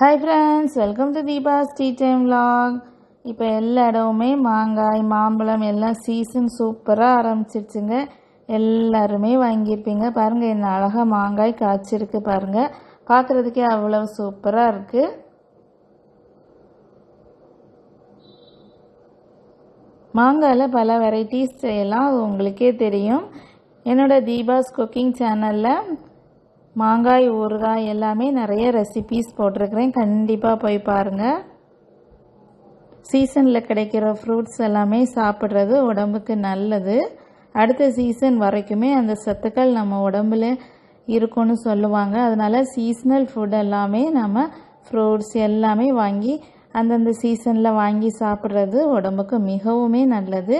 Hi friends welcome to Deepa's tea time vlog. இப்போ எல்லா இடமுமே மாங்காய் மாம்பழம் எல்லாம் சீசன் சூப்பராக ஆரம்பிச்சிருச்சுங்க. எல்லாருமே வாங்கியிருப்பீங்க. பாருங்கள் என்ன அழகாக மாங்காய் காய்ச்சிருக்கு பாருங்கள் பார்க்குறதுக்கே அவ்வளோ சூப்பராக இருக்குது மாங்காயில் பல வெரைட்டிஸ் செய்யலாம் அது உங்களுக்கே தெரியும். என்னோடய தீபாஸ் குக்கிங் சேனலில் மாங்காய் ஊறுகாய் எல்லாமே நிறைய ரெசிபீஸ் போட்டிருக்கிறேன். கண்டிப்பாக போய் பாருங்கள் சீசனில் கிடைக்கிற ஃப்ரூட்ஸ் எல்லாமே சாப்பிட்றது உடம்புக்கு நல்லது. அடுத்த சீசன் வரைக்குமே அந்த சத்துக்கள் நம்ம உடம்புல இருக்கும்னு சொல்லுவாங்க. அதனால் சீசனல் ஃபுட் எல்லாமே நம்ம ஃப்ரூட்ஸ் எல்லாமே வாங்கி அந்தந்த சீசனில் வாங்கி சாப்பிட்றது உடம்புக்கு மிகவுமே நல்லது.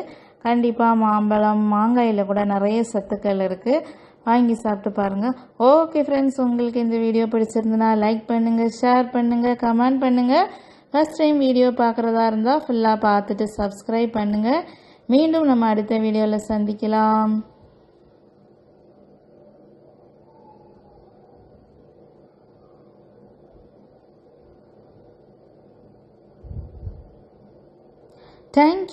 கண்டிப்பாக மாம்பழம் மாங்காயில் கூட நிறைய சத்துக்கள் இருக்குது வாங்கி சாப்பிட்டு பாருங்கள் ஓகே ஃப்ரெண்ட்ஸ் உங்களுக்கு இந்த வீடியோ பிடிச்சிருந்துன்னா லைக் பண்ணுங்கள் ஷேர் பண்ணுங்கள் கமெண்ட் பண்ணுங்கள் ஃபஸ்ட் டைம் வீடியோ பார்க்குறதா இருந்தால் ஃபுல்லாக பார்த்துட்டு சப்ஸ்கிரைப் பண்ணுங்கள் மீண்டும் நம்ம அடுத்த வீடியோவில் சந்திக்கலாம். Thank.